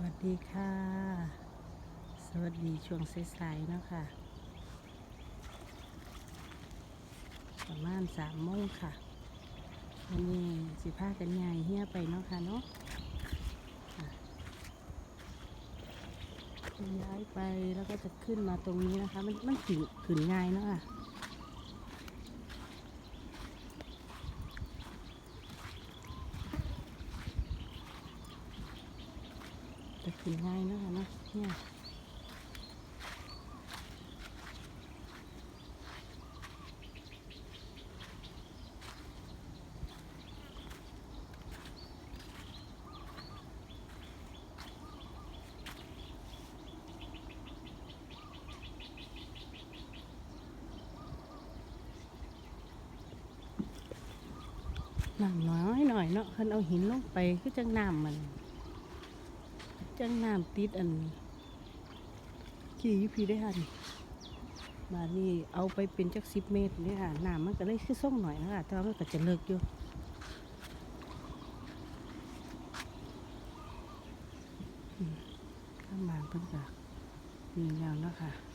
วัสดีค่ะ สวัสดีช่วงสายๆเนาะค่ะประมาณสามโมงค่ะวันนี้สิพากันยายเฮียไปเนาะค่ะเนาะอะย้ายไปแล้วก็จะขึ้นมาตรงนี้นะคะ มันมันขึ้นขึ้นง่ายเนาะ จะขึ้นง่ายนะค่ะนะเนี่ยน้ำน้อยหน่อยเนาะคันเอาหินลงไปคือจังน้ำมัน จังน้ำติดอันขี่ยุพีได้ค่ะนี่มานี่เอาไปเป็นจักสิบเมตรเนี่ยค่ะน้ำมันก็เลยคือส่งหน่อยนะคะแต่ว่ามันก็จะเลิกอยู่อืมข้างบานเพิ่งก็มีแล้วเนะคะ